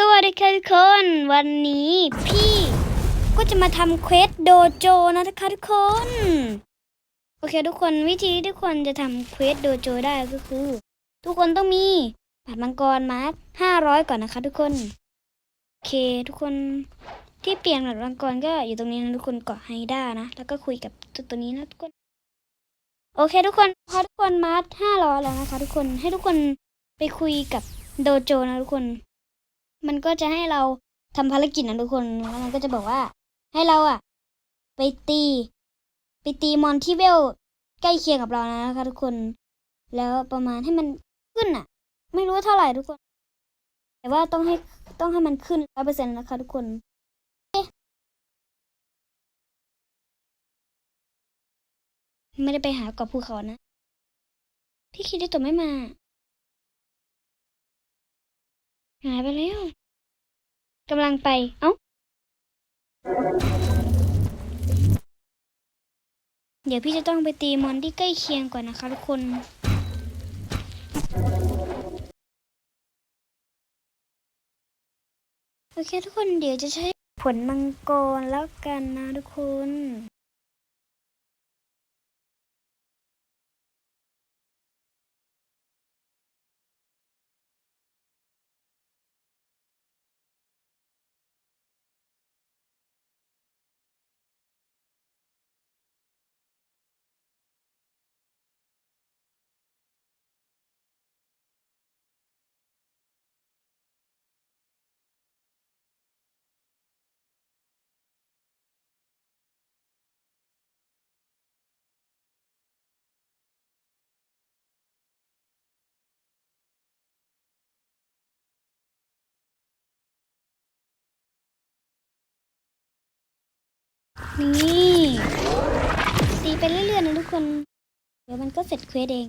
สวัสดีค่ะทุกคนวันนี้พี่ก็จะมาทำเควสโดโจนะคะทุกคน โอเคทุกคนวิธีที่ทุกคนจะทำเควสโดโจได้ก็คือ ทุกคนต้องมีบัตรมังกรมาร์คห้าร้อยก่อนนะคะทุกคน โอเคทุกคนที่เปลี่ยนบัตรมังกรก็อยู่ตรงนี้นะทุกคนเกาะไฮด้านะ แล้วก็คุยกับตัวตัวนี้นะทุกคน โอเคทุกคนพอทุกคนมาร์คห้าร้อยแล้วนะคะ ทุกคนให้ทุกคนไปคุยกับโดโจนะทุกคน มันก็จะให้เราทำภารกิจนะทุกคนแล้วมันก็จะบอกว่า ให้เราอะไปตี ไปตีมอนที่เวลใกล้เคียงกับเรานะคะทุกคน แล้วประมาณให้มันขึ้นอะไม่รู้ว่าเท่าไหร่ทุกคน แต่ว่าต้องให้ต้องให้มันขึ้นร้อยเปอร์เซ็นต์นะคะทุกคนไม่ได้ไปหากาะภูเขานะ พี่คิดได้ตัวไม่มา หายไปแล้วกำลังไป เอ้า เดี๋ยวพี่จะต้องไปตีมอนที่ใกล้เคียงก่อนนะคะทุกคนโอเคทุกคนเดี๋ยวจะใช้ผลมังกรแล้วกันนะทุกคน นี่ตีไปเรื่อยๆนะทุกคน เดี๋ยวมันก็เสร็จเควสเอง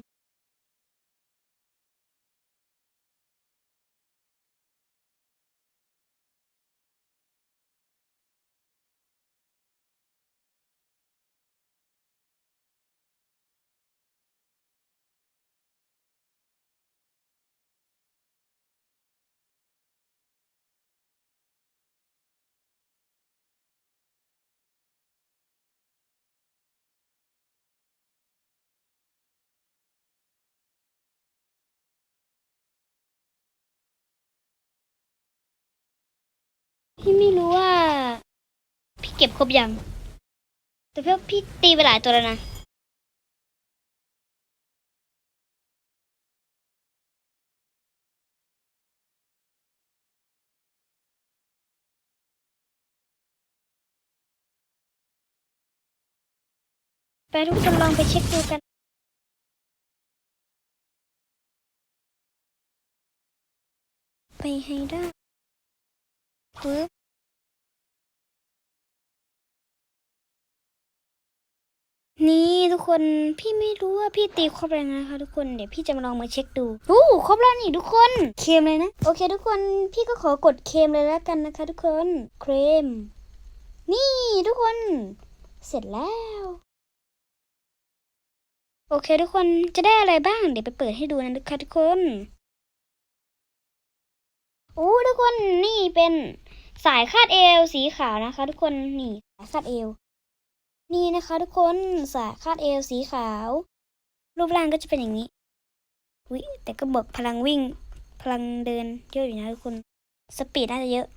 พี่ไม่รู้ว่า พี่เก็บครบยัง แต่เพื่อพี่ตีไปหลายตัวแล้วนะไปทุกคนลองไปเช็คดูกันไปให้ได้ ปึ๊บนี่ทุกคนพี่ไม่รู้ว่าพี่ตีครบแล้วนะคะทุกคนเดี๋ยวพี่จะมาลองมาเช็คดูอู้ครบแล้วนี่ทุกคนเคมเลยนะโอเค ทุกคนพี่ก็ขอกดเคมเลยแล้วกันนะคะ ทุกคนเครมนี่ทุกคน เสร็จแล้ว โอเค ทุกคนจะได้อะไรบ้าง เดี๋ยวไปเปิดให้ดูนะคะทุกคนอู้ทุกคนนี่เป็น สายคาดเอวสีขาวนะคะ ทุกคนนี่สายคาดเอว นี่นะคะ ทุกคนสายคาดเอวสีขาว รูปร่างก็จะเป็นอย่างนี้วิแต่ก็เบิกพลังวิ่ง พลังเดินเยอะอยู่นะทุกคน สปีดน่าจะเยอะ